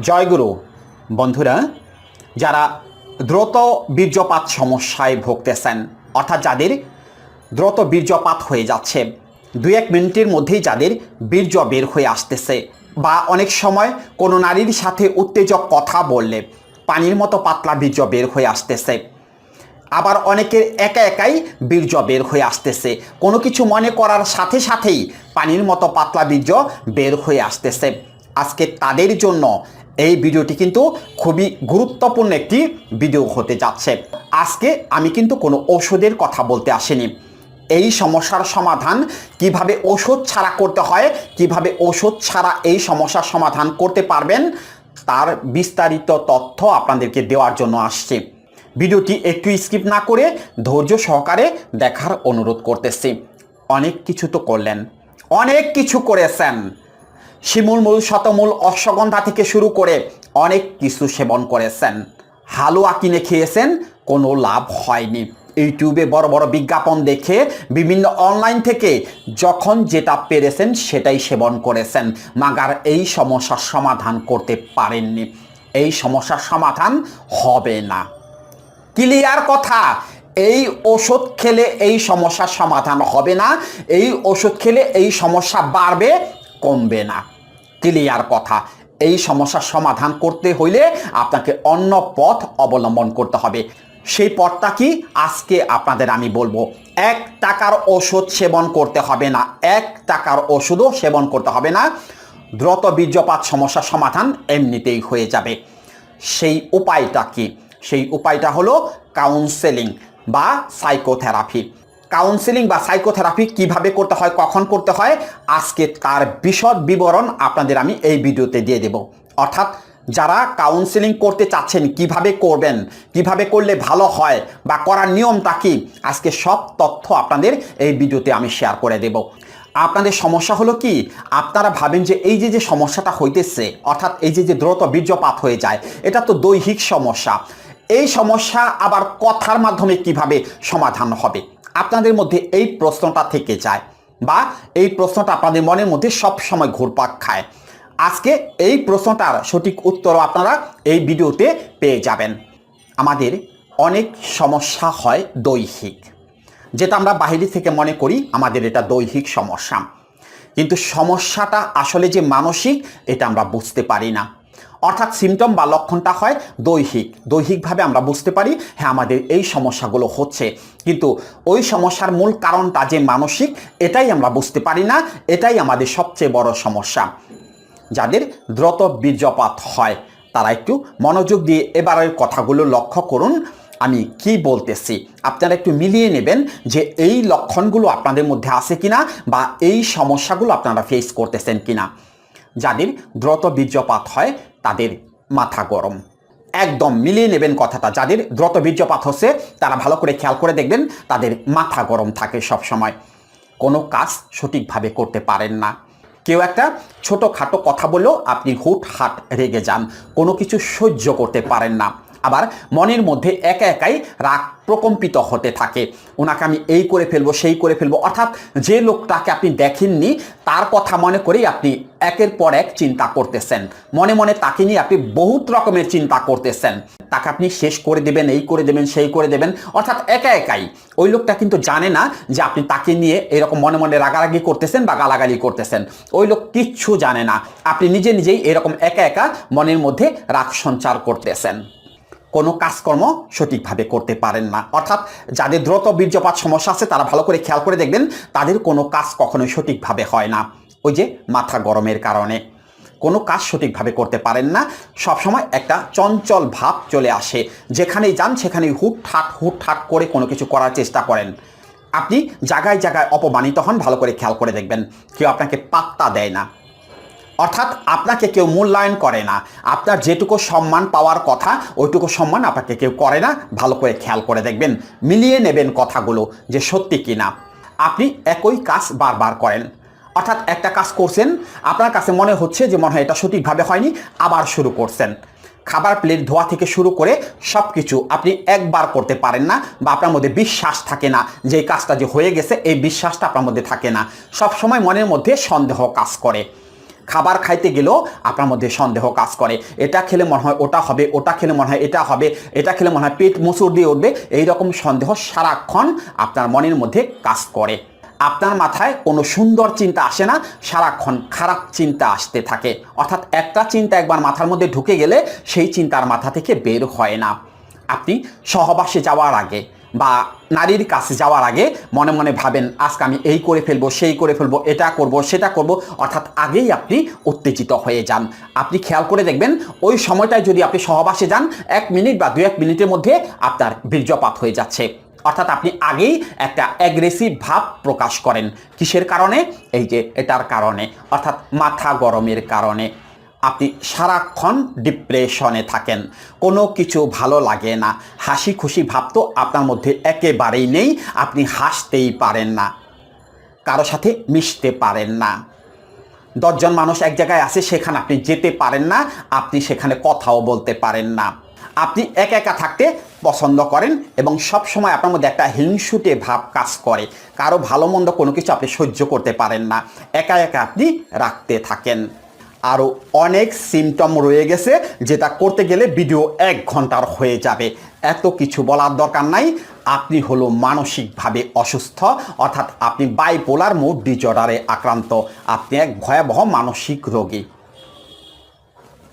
জয়গুরু, বন্ধুরা, যারা দ্রুত বীর্যপাত সমস্যায় ভুগতেছেন, অর্থাৎ যাদের দ্রুত বীর্যপাত হয়ে যাচ্ছে দু এক মিনিটের মধ্যেই যাদের বীর্য বের হয়ে আসতেছে বা অনেক সময় কোনো নারীর সাথে উত্তেজক কথা বললে পানির মতো পাতলা বীর্য বের হয়ে আসতেছে। আবার অনেকের একা একাই বীর্য বের হয়ে আসতেছে। কোনো কিছু মনে করার সাথে সাথেই পানির মতো পাতলা বীর্য বের হয়ে আসতেছে। আজকে তাদের জন্য এই ভিডিওটি কিন্তু খুবই গুরুত্বপূর্ণ একটি ভিডিও হতে যাচ্ছে। আজকে আমি কিন্তু কোনো ওষুধের কথা বলতে আসিনি। এই সমস্যার সমাধান কীভাবে ওষুধ ছাড়া করতে হয়, কীভাবে ওষুধ ছাড়া এই সমস্যার সমাধান করতে পারবেন, তার বিস্তারিত তথ্য আপনাদেরকে দেওয়ার জন্য আসছে। ভিডিওটি একটু স্কিপ না করে ধৈর্য সহকারে দেখার অনুরোধ করতেছি। অনেক কিছু তো করলেন। অনেক কিছু করেছেন। শিমুলমূল শতমূল, অশ্বগন্ধা থেকে শুরু করে অনেক কিছু সেবন করেছেন। হালুয়া কিনে খেয়েছেন, কোনো লাভ হয়নি। ইউটিউবে বড় বড় বিজ্ঞাপন দেখে, বিভিন্ন অনলাইন থেকে যখন যেটা পেরেছেন সেটাই সেবন করেছেন। মাগার এই সমস্যার সমাধান করতে পারেননি। এই সমস্যার সমাধান হবে না। ক্লিয়ার কথা, এই ওষুধ খেলে এই সমস্যার সমাধান হবে না, এই ওষুধ খেলে এই সমস্যা বাড়বে, কমবে না। ক্লিয়ার কথা। এই সমস্যার সমাধান করতে হইলে আপনাকে অন্য পথ অবলম্বন করতে হবে। সেই পথটা কি? আজকে আপনাদের আমি বলব। এক টাকার ওষুধ সেবন করতে হবে না। এক টাকার ওষুধও সেবন করতে হবে না। দ্রুত বীর্যপাত সমস্যার সমাধান এমনিতেই হয়ে যাবে। সেই উপায়টা কি? সেই উপায়টা হলো কাউন্সেলিং বা সাইকোথেরাপি কাউন্সেলিং বা সাইকোথেরাপি কীভাবে করতে হয়, কখন করতে হয়, আজকে তার বিশদ বিবরণ আপনাদের আমি এই ভিডিওতে দিয়ে দেব। অর্থাৎ যারা কাউন্সেলিং করতে চাচ্ছেন, কীভাবে করবেন, কীভাবে করলে ভালো হয় বা করার নিয়মটা কি, আজকে সব তথ্য আপনাদের এই ভিডিওতে আমি শেয়ার করে দেব। আপনাদের সমস্যা হলো কি, আপনারা ভাবেন যে এই যে যে সমস্যাটা হইতেছে, অর্থাৎ এই যে যে দ্রুত বীর্যপাত হয়ে যায়, এটা তো দৈহিক সমস্যা। এই সমস্যা আবার কথার মাধ্যমে কীভাবে সমাধান হবে? আপনাদের মধ্যে এই প্রশ্নটা থেকে যায় বা এই প্রশ্নটা আপনাদের মনের মধ্যে সব সময় ঘুরপাক খায়। আজকে এই প্রশ্নটার সঠিক উত্তর আপনারা এই ভিডিওতে পেয়ে যাবেন। আমাদের অনেক সমস্যা হয় দৈহিক। যেটা আমরা বাহিরে থেকে মনে করি, আমাদের এটা দৈহিক সমস্যা। কিন্তু সমস্যাটা আসলে যে মানসিক, এটা আমরা বুঝতে পারি না। অর্থাৎ সিমটম বা লক্ষণটা হয় দৈহিক। দৈহিকভাবে আমরা বুঝতে পারি হ্যাঁ আমাদের এই সমস্যাগুলো হচ্ছে। কিন্তু ওই সমস্যার মূল কারণটা যে মানসিক, এটাই আমরা বুঝতে পারি না। এটাই আমাদের সবচেয়ে বড় সমস্যা। যাদের দ্রুত বীর্যপাত হয়, তারা একটু মনোযোগ দিয়ে এবারের কথাগুলো লক্ষ্য করুন। আমি কি বলতেছি? আপনারা একটু মিলিয়ে নেবেন যে এই লক্ষণগুলো আপনাদের মধ্যে আছে কিনা বা এই সমস্যাগুলো আপনারা ফেস করতেছেন কিনা। যাদের দ্রুত বীর্যপাত হয় তাদের মাথা গরম। একদম মিলিয়ে নেবেন কথাটা। যাদের দ্রুত বীর্যপাত হচ্ছে, তারা ভালো করে খেয়াল করে দেখবেন, তাদের মাথা গরম থাকে সব সময় কোনো কাজ সঠিকভাবে করতে পারেন না। কেউ একটা ছোটোখাটো কথা বললেও আপনি হুট হাট রেগে যান। কোনো কিছু সহ্য করতে পারেন না। আবার মনের মধ্যে একা একাই রাগ প্রকম্পিত হতে থাকে। ওনাকে আমি এই করে ফেলব, সেই করে ফেলব। অর্থাৎ যে লোকটাকে আপনি দেখেননি, তার কথা মনে করেই আপনি একের পর এক চিন্তা করতেছেন। মনে মনে তাকে নিয়ে আপনি বহুত রকমের চিন্তা করতেছেন। তাকে আপনি শেষ করে দেবেন, এই করে দেবেন, সেই করে দেবেন। অর্থাৎ একা একাই। ওই লোকটা কিন্তু জানে না যে আপনি তাকে নিয়ে এরকম মনে মনে রাগারাগি করতেছেন বা গালাগালি করতেছেন। ওই লোক কিচ্ছু জানে না। আপনি নিজে নিজেই এরকম একা একা মনের মধ্যে রাগ সঞ্চার করতেছেন। কোনো কাজকর্ম সঠিকভাবে করতে পারেন না। অর্থাৎ যাদের দ্রুত বীর্যপাত সমস্যা আছে, তারা ভালো করে খেয়াল করে দেখবেন তাদের কোনো কাজ কখনোই সঠিকভাবে হয় না। ওই যে মাথা গরমের কারণে। কোনো কাজ সঠিকভাবে করতে পারেন না। সবসময় একটা চঞ্চল ভাব চলে আসে। যেখানেই যান, সেখানেই হুট ঠাট হুট ঠাট করে কোনো কিছু করার চেষ্টা করেন। আপনি জায়গায় জায়গায় অপমানিত হন, ভালো করে খেয়াল করে দেখবেন। কেউ আপনাকে পাত্তা দেয় না। অর্থাৎ আপনাকে কেউ মূল্যায়ন করে না। আপনার যেটুকু সম্মান পাওয়ার কথা, ওইটুকু সম্মান আপনাকে কেউ করে না। ভালো করে খেয়াল করে দেখবেন, মিলিয়ে নেবেন কথাগুলো যে সত্যি কি না আপনি একই কাজ বারবার করেন। অর্থাৎ একটা কাজ করছেন, আপনার কাছে মনে হচ্ছে যে মনে হয় এটা সঠিকভাবে হয়নি, আবার শুরু করছেন। খাবার প্লেট, ধোয়া থেকে শুরু করে সব কিছু আপনি একবার করতে পারেন না বা আপনার মধ্যে বিশ্বাস থাকে না যে কাজটা যে হয়ে গেছে, এই বিশ্বাসটা আপনার মধ্যে থাকে না। সব সময় মনের মধ্যে সন্দেহ কাজ করে। খাবার খাইতে গেলেও আপনার মধ্যে সন্দেহ কাজ করে। এটা খেলে মনে হয় ওটা হবে, ওটা খেলে মনে হয় এটা হবে, এটা খেলে মনে হয় পেট মুসুর দিয়ে উঠবে। এইরকম সন্দেহ সারাক্ষণ আপনার মনের মধ্যে কাজ করে। আপনার মাথায় কোনো সুন্দর চিন্তা আসে না, সারাক্ষণ খারাপ চিন্তা আসতে থাকে। অর্থাৎ একটা চিন্তা একবার মাথার মধ্যে ঢুকে গেলে সেই চিন্তার মাথা থেকে বের হয় না। আপনি সহবাসে যাওয়ার আগে বা নারীর কাছে যাওয়ার আগে মনে মনে ভাবেন, আজকে আমি এই করে ফেলব, সেই করে ফেলব, এটা করব, সেটা করব, অর্থাৎ আগেই আপনি উত্তেজিত হয়ে যান। আপনি খেয়াল করে দেখবেন, ওই সময়টায় যদি আপনি সহবাসে যান, এক মিনিট বা দু এক মিনিটের মধ্যে আপনার বীর্যপাত হয়ে যাচ্ছে। অর্থাৎ আপনি আগেই একটা অ্যাগ্রেসিভ ভাব প্রকাশ করেন। কিসের কারণে? এই যে এটার কারণে। অর্থাৎ মাথা গরমের কারণে। আপনি সারাক্ষণ ডিপ্রেশনে থাকেন। কোনো কিছু ভালো লাগে না। হাসি খুশি ভাব তো আপনার মধ্যে একেবারেই নেই। আপনি হাসতেই পারেন না। কারও সাথে মিশতে পারেন না। দশজন মানুষ এক জায়গায় আছে, সেখানে আপনি যেতে পারেন না। আপনি সেখানে কথাও বলতে পারেন না। আপনি একা একা থাকতে পছন্দ করেন এবং সব সময় আপনার মধ্যে একটা হিংসুটে ভাব কাজ করে। কারও ভালো মন্দ কোনো কিছু আপনি সহ্য করতে পারেন না। একা একা আপনি রাখতে থাকেন। আরও অনেক সিমটম রয়ে গেছে, যেটা করতে গেলে ভিডিও এক ঘণ্টার হয়ে যাবে। এত কিছু বলার দরকার নাই। আপনি হলো মানসিকভাবে অসুস্থ, অর্থাৎ আপনি বাইপোলার মুড ডিজর্ডারে আক্রান্ত। আপনি এক ভয়াবহ মানসিক রোগী।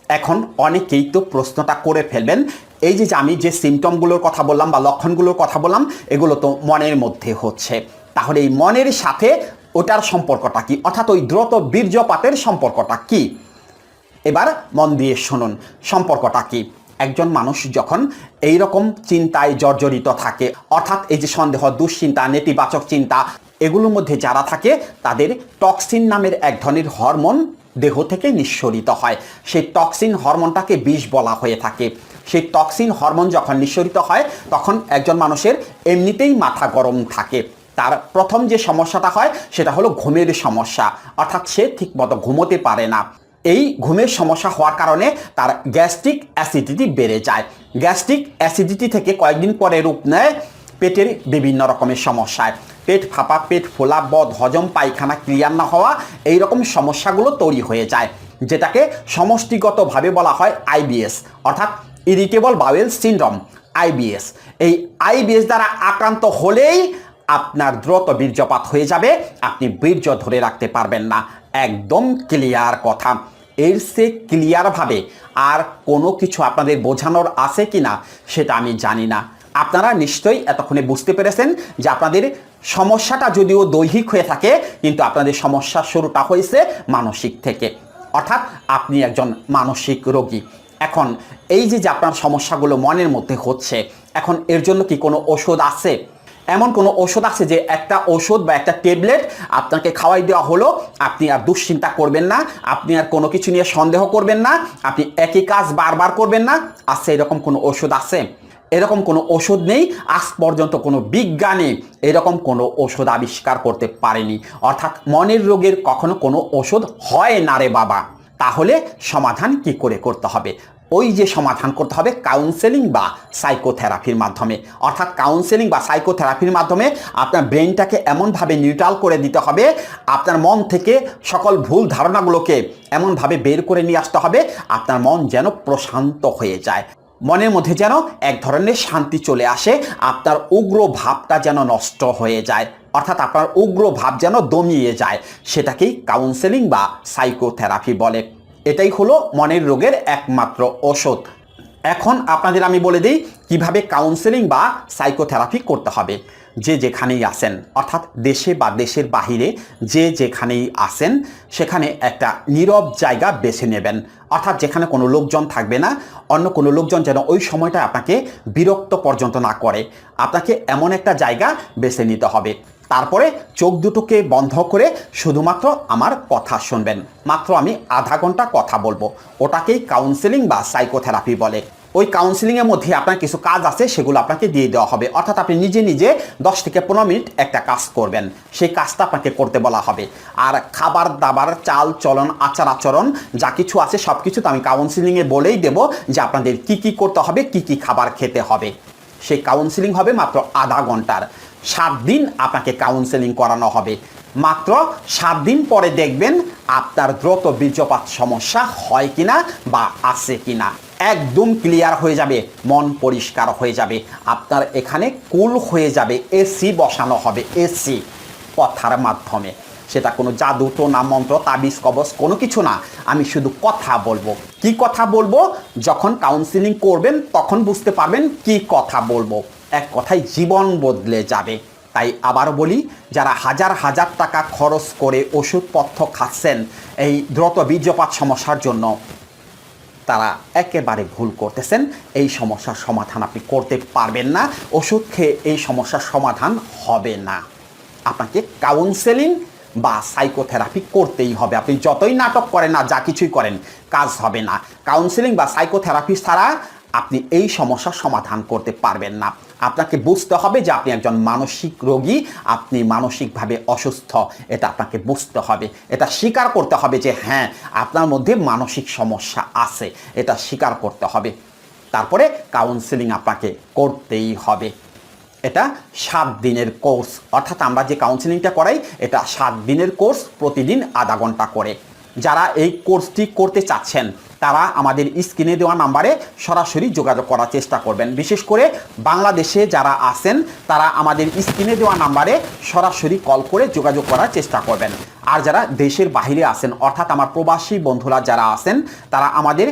এখন অনেকেই তো প্রশ্নটা করে ফেলবেন, এই যে আমি যে সিমটমগুলোর কথা বললাম বা লক্ষণগুলোর কথা বললাম, এগুলো তো মনের মধ্যে হচ্ছে। তাহলে এই মনের সাথে ওটার সম্পর্কটা কি? অর্থাৎ ওই দ্রুত বীর্যপাতের সম্পর্কটা কি? এবার মন দিয়ে শুনুন, সম্পর্কটা কি? একজন মানুষ যখন এই রকম চিন্তায় জর্জরিত থাকে, অর্থাৎ এই যে সন্দেহ, দুশ্চিন্তা, নেতিবাচক চিন্তা, এগুলোর মধ্যে যারা থাকে, তাদের টক্সিন নামের এক ধরনের হরমোন দেহ থেকে নিঃসরিত হয়। সেই টক্সিন হরমোনটাকে বিষ বলা হয়ে থাকে। সেই টক্সিন হরমোন যখন নিঃসরিত হয়, তখন একজন মানুষের এমনিতেই মাথা গরম থাকে। তার প্রথম যে সমস্যাটা হয়, সেটা হলো ঘুমের সমস্যা। অর্থাৎ সে ঠিকমতো ঘুমোতে পারে না। এই ঘুমের সমস্যা হওয়ার কারণে তার গ্যাস্ট্রিক অ্যাসিডিটি বেড়ে যায়। গ্যাস্ট্রিক অ্যাসিডিটি থেকে কয়েকদিন পরে রূপ নেয় পেটের বিভিন্ন রকমের সমস্যায়। পেট ফাঁপা, পেট ফোলা, বদ, হজম, পায়খানা ক্লিয়ার না হওয়া এই রকম সমস্যাগুলো তৈরি হয়ে যায়, যেটাকে সমষ্টিগতভাবে বলা হয় আইবিএস অর্থাৎ ইরিটেবল বাউয়েল সিনড্রোম আইবিএস এই আইবিএস দ্বারা আক্রান্ত হলেই আপনার দ্রুত বীর্যপাত হয়ে যাবে, আপনি বীর্য ধরে রাখতে পারবেন না। একদম ক্লিয়ার কথা। এর সে ক্লিয়ারভাবে আর কোনো কিছু আপনাদের বোঝানোর আছে কি না সেটা আমি জানি না। আপনারা নিশ্চয়ই এতক্ষণে বুঝতে পেরেছেন যে আপনাদের সমস্যাটা যদিও দৈহিক হয়ে থাকে, কিন্তু আপনাদের সমস্যার শুরুটা হয়েছে মানসিক থেকে। অর্থাৎ আপনি একজন মানসিক রোগী। এখন এই যে যে আপনার সমস্যাগুলো মনের মধ্যে হচ্ছে, এখন এর জন্য কি কোনো ওষুধ আছে? এমন কোনো ওষুধ আছে যে একটা ওষুধ বা একটা ট্যাবলেট আপনাকে খাওয়াই দেওয়া হলো, আপনি আর দুশ্চিন্তা করবেন না, আপনি আর কোনো কিছু নিয়ে সন্দেহ করবেন না, আপনি একই কাজ বারবার করবেন না আছে এরকম কোনো ওষুধ আছে? এরকম কোনো ওষুধ নেই, আজ পর্যন্ত কোনো বিজ্ঞানী এরকম কোনো ওষুধ আবিষ্কার করতে পারেনি। অর্থাৎ মনের রোগের কখনো কোনো ওষুধ হয় না রে বাবা। তাহলে সমাধান কি করে করতে হবে? ওই যে সমাধান করতে হবে কাউন্সেলিং বা সাইকোথেরাপির মাধ্যমে। অর্থাৎ কাউন্সেলিং বা সাইকোথেরাপির মাধ্যমে আপনার ব্রেনটাকে এমনভাবে নিউট্রাল করে দিতে হবে, আপনার মন থেকে সকল ভুল ধারণাগুলোকে এমনভাবে বের করে নিয়ে আসতে হবে, আপনার মন যেন প্রশান্ত হয়ে যায়। মনের মধ্যে যেন এক ধরনের শান্তি চলে আসে, আপনার উগ্র ভাবটা যেন নষ্ট হয়ে যায়। অর্থাৎ আপনার উগ্র ভাব যেন দমিয়ে যায়, সেটাকেই কাউন্সেলিং বা সাইকোথেরাপি বলে। এটাই হলো মনের রোগের একমাত্র ওষুধ। এখন আপনাদের আমি বলে দিই কীভাবে কাউন্সেলিং বা সাইকোথেরাপি করতে হবে। যে যেখানেই আসেন অর্থাৎ দেশে বা দেশের বাহিরে যে যেখানেই আসেন সেখানে একটা নীরব জায়গা বেছে নেবেন। অর্থাৎ যেখানে কোনো লোকজন থাকবে না, অন্য কোনো লোকজন যেন ওই সময়টা আপনাকে বিরক্ত পর্যন্ত না করে। আপনাকে এমন একটা জায়গা বেছে নিতে হবে। তারপরে চোখ দুটোকে বন্ধ করে শুধুমাত্র আমার কথা শুনবেন। মাত্র আমি আধা ঘণ্টা কথা বলব। ওটাকেই কাউন্সেলিং বা সাইকোথেরাপি বলে। ওই কাউন্সিলিংয়ের মধ্যে আপনার কিছু কাজ আছে, সেগুলো আপনাকে দিয়ে দেওয়া হবে। অর্থাৎ আপনি নিজে নিজে দশ থেকে পনেরো মিনিট একটা কাজ করবেন। সেই কাজটা আপনাকে করতে বলা হবে। আর খাবার দাবার, চাল চলন, আচার আচরণ, যা কিছু আছে সব কিছু তো আমি কাউন্সিলিংয়ে বলেই দেব যে আপনাদের কি কি করতে হবে, কি কি খাবার খেতে হবে। সেই কাউন্সিলিং হবে মাত্র আধা ঘণ্টার। সাত দিন আপনাকে কাউন্সেলিং করানো হবে। মাত্র সাত দিন পরে দেখবেন আপনার দ্রুত বীর্যপাত সমস্যা হয় কিনা বা আছে কিনা। একদম ক্লিয়ার হয়ে যাবে, মন পরিষ্কার হয়ে যাবে। আপনার এখানে কুল হয়ে যাবে এসি বসানো হবে এসি কথার মাধ্যমে। সেটা কোনো জাদু, টোনা, মন্ত্র, তাবিজ, কবচ, কোনো কিছু না। আমি শুধু কথা বলব। কি কথা বলব? যখন কাউন্সিলিং করবেন, তখন বুঝতে পারবেন কি কথা বলব। এক কথায় জীবন বদলে যাবে। তাই আবার বলি, যারা হাজার হাজার টাকা খরচ করে ওষুধপত্র খাচ্ছেন এই দ্রুত বীর্যপাত সমস্যার জন্য, তারা একেবারে ভুল করতেছেন। এই সমস্যার সমাধান আপনি করতে পারবেন না। ওষুধ খেয়ে এই সমস্যার সমাধান হবে না। আপনাকে কাউন্সেলিং বা সাইকোথেরাপি করতেই হবে। আপনি যতই নাটক করেন না, যা কিছুই করেন, কাজ হবে না। কাউন্সেলিং বা সাইকোথেরাপি ছাড়া আপনি এই সমস্যার সমাধান করতে পারবেন না। আপনাকে বুঝতে হবে যে আপনি একজন মানসিক রোগী, আপনি মানসিকভাবে অসুস্থ, এটা আপনাকে বুঝতে হবে। এটা স্বীকার করতে হবে যে হ্যাঁ আপনার মধ্যে মানসিক সমস্যা আছে, এটা স্বীকার করতে হবে। তারপরে কাউন্সেলিং আপনাকে করতেই হবে। এটা সাত দিনের কোর্স, অর্থাৎ আমরা যে কাউন্সেলিংটা করাই, এটা সাত দিনের কোর্স প্রতিদিন আধা ঘণ্টা করে। যারা এই কোর্সটি করতে চাচ্ছেন তারা আমাদের স্ক্রিনে দেওয়া নাম্বারে সরাসরি যোগাযোগ করার চেষ্টা করবেন। বিশেষ করে বাংলাদেশে যারা আছেন, তারা আমাদের স্ক্রিনে দেওয়া নাম্বারে সরাসরি কল করে যোগাযোগ করার চেষ্টা করবেন। আর যারা দেশের বাহিরে আছেন, অর্থাৎ আমার প্রবাসী বন্ধুরা যারা আছেন, তারা আমাদের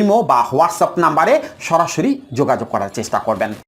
ইমো বা হোয়াটসঅ্যাপ নাম্বারে সরাসরি যোগাযোগ করার চেষ্টা করবেন।